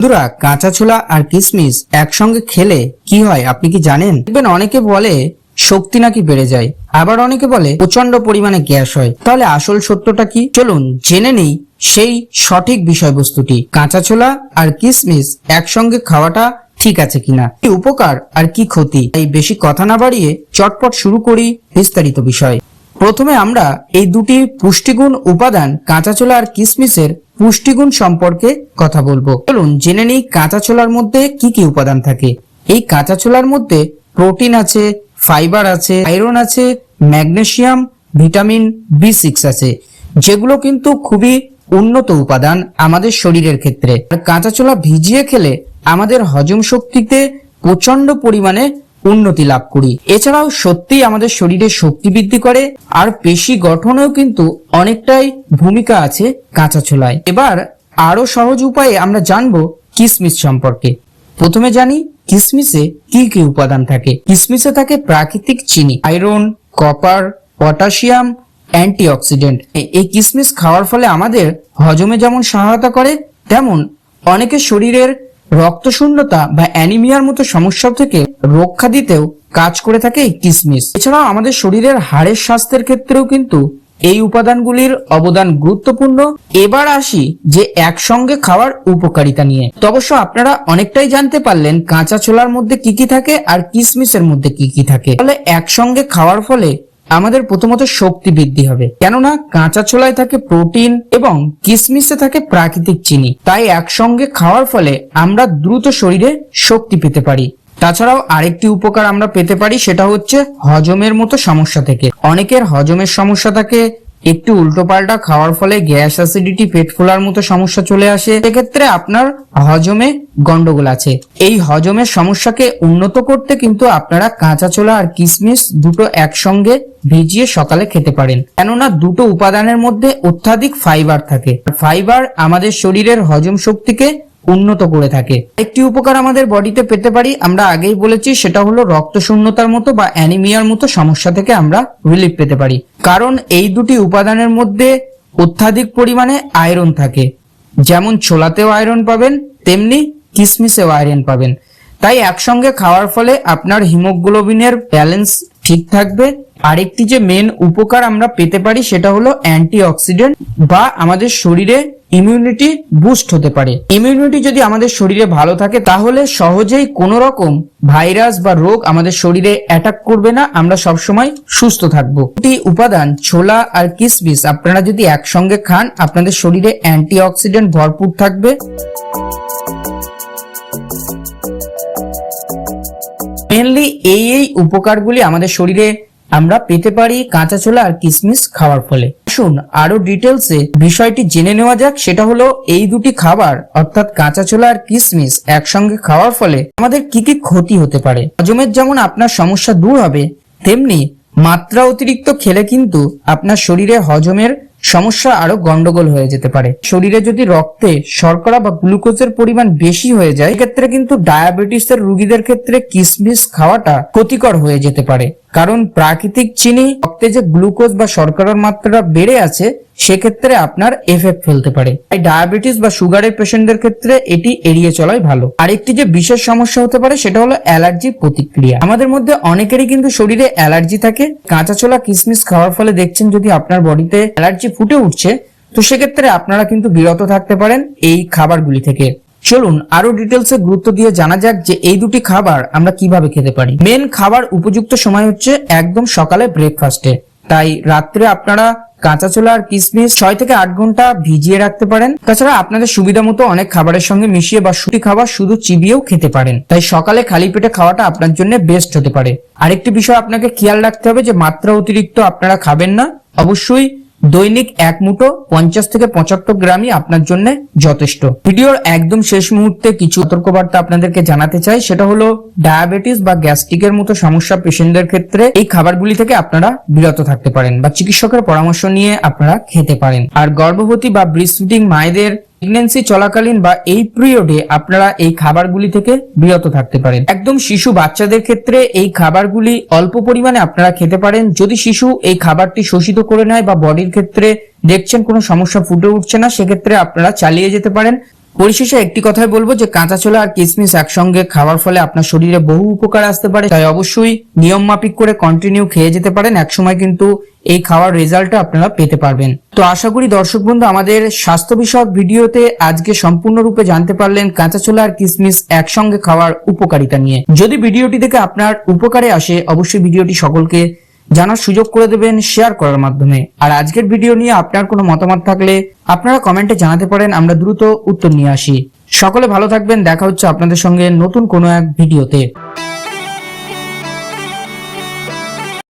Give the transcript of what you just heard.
বন্ধুরা, কাঁচা ছোলা আর কিশমিশ একসঙ্গে খেলে কি হয়, আপনি কি জানেন? দেখবেন অনেকে বলে শক্তি নাকি বেড়ে যায়, আবার অনেকে বলে প্রচণ্ড পরিমাণে গ্যাস হয়। তাহলে আসল সত্যটা কি? চলুন জেনে নেই সেই সঠিক বিষয়বস্তুটি। কাঁচা ছোলা আর কিশমিশ একসঙ্গে খাওয়াটা ঠিক আছে কিনা? কি উপকার আর কি ক্ষতি? এই বেশি কথা না বাড়িয়ে চটপট শুরু করি বিস্তারিত বিষয়। প্রথমে আমরা এই দুটি পুষ্টিগুণ উপাদান কাঁচা ছোলা আর কিশমিশের পুষ্টিগুণ সম্পর্কে কথা বলব। চলুন জেনে নিই কাঁচা ছোলার মধ্যে কি কি উপাদান থাকে। এই কাঁচা ছোলার মধ্যে প্রোটিন আছে, ফাইবার আছে, আয়রন আছে, ম্যাগনেশিয়াম, ভিটামিন বি সিক্স আছে, যেগুলো কিন্তু খুবই উন্নত উপাদান আমাদের শরীরের ক্ষেত্রে। আর কাঁচা ছোলা ভিজিয়ে খেলে আমাদের হজম শক্তিতে প্রচণ্ড পরিমাণে উন্নতি লাভ করি। এছাড়াও সত্যি আমাদের শরীরে শক্তি বৃদ্ধি করে, আর পেশি গঠনেও কিন্তু অনেকটাই ভূমিকা আছে কাঁচা ছোলায়। এবার আরও সহজ উপায়ে আমরা জানব কিসমিস সম্পর্কে। প্রথমে জানি কিসমিসে কি কি উপাদান থাকে। কিসমিসে থাকে প্রাকৃতিক চিনি, আয়রন, কপার, পটাশিয়াম, অ্যান্টিঅক্সিডেন্ট। এই কিসমিস খাওয়ার ফলে আমাদের হজমে যেমন সহায়তা করে, তেমন অনেকের শরীরের রক্তশূন্যতা বা অ্যানিমিয়ার মতো সমস্যা থেকে রক্ষা দিতেও কাজ করে থাকে কিসমিস। এছাড়াও আমাদের শরীরের হাড়ের স্বাস্থ্যের ক্ষেত্রেও কিন্তু এই উপাদানগুলির অবদান গুরুত্বপূর্ণ। এবার আসি যে একসঙ্গে খাওয়ার উপকারিতা নিয়ে। তো অবশ্য আপনারা অনেকটাই জানতে পারলেন কাঁচা ছোলার মধ্যে কি কি থাকে আর কিসমিসের মধ্যে কি কি থাকে। তাহলে একসঙ্গে খাওয়ার ফলে আমাদের প্রথমত শক্তি বৃদ্ধি হবে। কেননা কাঁচা ছোলায় থাকে প্রোটিন এবং কিসমিসে থাকে প্রাকৃতিক চিনি। তাই একসঙ্গে খাওয়ার ফলে আমরা দ্রুত শরীরে শক্তি পেতে পারি। তাছাড়াও আরেকটি উপকার আমরা পেতে পারি সেটা হচ্ছে হজমের মতো সমস্যা থেকে। অনেকের হজমের সমস্যা থাকে একটু উল্টোপাল্টা খাওয়ার ফলে গ্যাস অ্যাসিডিটি, পেট ফোলার মতো সমস্যা চলে আসে। সেক্ষেত্রে আপনার হজমে গন্ডগোল আছে। এই হজমের সমস্যাকে উন্নত করতে কিন্তু আপনারা কাঁচা ছোলা আর কিশমিশ দুটো একসঙ্গে ভিজিয়ে সকালে খেতে পারেন। কেননা দুটো উপাদানের মধ্যে অত্যাধিক ফাইবার থাকে। ফাইবার আমাদের শরীরের হজম শক্তিকে উন্নত করে থাকে। একটি উপকার আমাদের বডিতে পেতে পারি, আমরা আগেই বলেছি, সেটা হলো রক্ত শূন্যতার মতো বা অ্যানিমিয়ার মতো সমস্যা থেকে আমরা রিলিফ পেতে পারি। কারণ এই দুটি উপাদানের মধ্যে অত্যাধিক পরিমাণে আয়রন থাকে। যেমন ছোলাতেও আয়রন পাবেন, তেমনি কিসমিসেও আয়রন পাবেন। তাই একসঙ্গে খাওয়ার ফলে আপনার হিমোগ্লোবিনের ব্যালেন্স ঠিক থাকবে। আরেকটি যে মেন উপকার আমরা পেতে পারি সেটা হলো অ্যান্টিঅক্সিডেন্ট বা আমাদের শরীরে ইমিউনিটি বুস্ট হতে পারে। ইমিউনিটি যদি আমাদের শরীরে ভালো থাকে তাহলে সহজেই কোনো রকম ভাইরাস বা রোগ আমাদের শরীরে অ্যাটাক করবে না। আমরা সবসময় সুস্থ থাকব। দুটি উপাদান, ছোলা আর কিসমিস, আপনারা যদি একসঙ্গে খান, আপনাদের শরীরে অ্যান্টিঅক্সিডেন্ট ভরপুর থাকবে। মেনলি এই এই উপকারগুলি আমাদের শরীরে আমরা পেতে পারি কাঁচা ছোলা আর কিশমিশ খাওয়ার ফলে। আসুন আরও ডিটেলসে বিষয়টি জেনে নেওয়া যাক। সেটা হলো এই দুটি খাবার, অর্থাৎ কাঁচা ছোলা আর কিশমিশ একসঙ্গে খাওয়ার ফলে আমাদের কি কি ক্ষতি হতে পারে? হজমের যেমন আপনার সমস্যা দূর হবে, তেমনি মাত্রা অতিরিক্ত খেলে কিন্তু আপনার শরীরে হজমের সমস্যা আরও গন্ডগোল হয়ে যেতে পারে। শরীরে যদি রক্তে শর্করা বা গ্লুকোজের পরিমাণ বেশি হয়ে যায় ক্ষেত্রে কিন্তু ডায়াবেটিসের রুগীদের ক্ষেত্রে কিসমিস খাওয়াটা ক্ষতিকর হয়ে যেতে পারে। কারণ প্রাকৃতিক চিনি রক্তে যে গ্লুকোজ বা শর্করার মাত্রা বেড়ে আছে, সেক্ষেত্রে আপনার এফেক্ট ফেলতে পারে। তাই ডায়াবেটিস বা সুগারের পেশেন্টদের ক্ষেত্রে এটি এড়িয়ে চলাই ভালো। আরেকটি যে বিশেষ সমস্যা হতে পারে, সেটা হলো অ্যালার্জি প্রতিক্রিয়া। আমাদের মধ্যে অনেকেরই কিন্তু শরীরে অ্যালার্জি থাকে। কাঁচা ছোলা কিশমিশ খাওয়ার ফলে দেখছেন যদি আপনার বডিতে অ্যালার্জি ফুটে উঠছে, তো সেক্ষেত্রে আপনারা কিন্তু বিরত থাকতে পারেন এই খাবারগুলি থেকে। চলুন আরও ডিটেলসে গুরুত্ব দিয়ে জানা যাক যে এই দুটি খাবার আমরা কীভাবে খেতে পারি। মেন খাবার উপযুক্ত সময় হচ্ছে একদম সকালে ব্রেকফাস্টে তাই রাত্রে আপনারা কাঁচা ছোলা আর কিশমিশ ছয় থেকে আট ঘণ্টা ভিজিয়ে রাখতে পারেন। তাছাড়া আপনাদের সুবিধা মতো অনেক খাবারের সঙ্গে মিশিয়ে বা সুটি খাবার শুধু চিবিয়েও খেতে পারেন। তাই সকালে খালি পেটে খাওয়াটা আপনার জন্য বেস্ট হতে পারে। আরেকটি বিষয় আপনাকে খেয়াল রাখতে হবে যে মাত্রা অতিরিক্ত আপনারা খাবেন না। অবশ্যই দৈনিক এক মুঠো পঞ্চাশ থেকে পঁচাত্তর গ্রামই আপনার জন্য যথেষ্ট। ভিডিওর একদম শেষ মুহূর্তে কিছু সতর্কবার্তা আপনাদেরকে জানাতে চাই। সেটা হলো, ডায়াবেটিস বা গ্যাস্ট্রিকের মতো সমস্যা পেশেন্টদের ক্ষেত্রে এই খাবারগুলি থেকে আপনারা বিরত থাকতে পারেন বা চিকিৎসকের পরামর্শ নিয়ে আপনারা খেতে পারেন। আর গর্ভবতী বা ব্রিস্টিং মায়েদের প্রেগনেন্সি চলাকালীন বা এই পিরিয়ডে আপনারা এই খাবারগুলি থেকে বিরত থাকতে পারেন। একদম শিশু বাচ্চাদের ক্ষেত্রে এই খাবারগুলি অল্প পরিমাণে আপনারা খেতে পারেন। যদি শিশু এই খাবারটি শোষিত করে নেয় বা বডির ক্ষেত্রে দেখছেন কোনো সমস্যা ফুটে উঠছে না, সেক্ষেত্রে আপনারা চালিয়ে যেতে পারেন। পরিশেষে একটি কথাই বলব যে কাঁচা ছোলা আর কিশমিশ একসঙ্গে খাওয়ার ফলে আপনার শরীরে বহু উপকার আসতে পারে। তাই অবশ্যই নিয়ম মাফিক করে কন্টিনিউ খেয়ে যেতে পারেন। একসময় কিন্তু এই খাওয়ার রেজাল্টটা আপনারা পেতে পারবেন। তো আশা করি দর্শক বন্ধু, আমাদের স্বাস্থ্য বিষয়ক ভিডিওতে আজকে সম্পূর্ণরূপে জানতে পারলেন কাঁচা ছোলা আর কিশমিশ একসঙ্গে খাওয়ার উপকারিতা নিয়ে। যদি ভিডিওটি থেকে আপনার উপকারে আসে, অবশ্যই ভিডিওটি সকলকে জানার সুযোগ করে দেবেন শেয়ার করার মাধ্যমে। আর আজকের ভিডিও নিয়ে আপনার কোনো মতামত থাকলে আপনারা কমেন্টে জানাতে পারেন, আমরা দ্রুত উত্তর নিয়ে আসি। সকলে ভালো থাকবেন, দেখা হচ্ছে আপনাদের সঙ্গে নতুন কোনো এক ভিডিওতে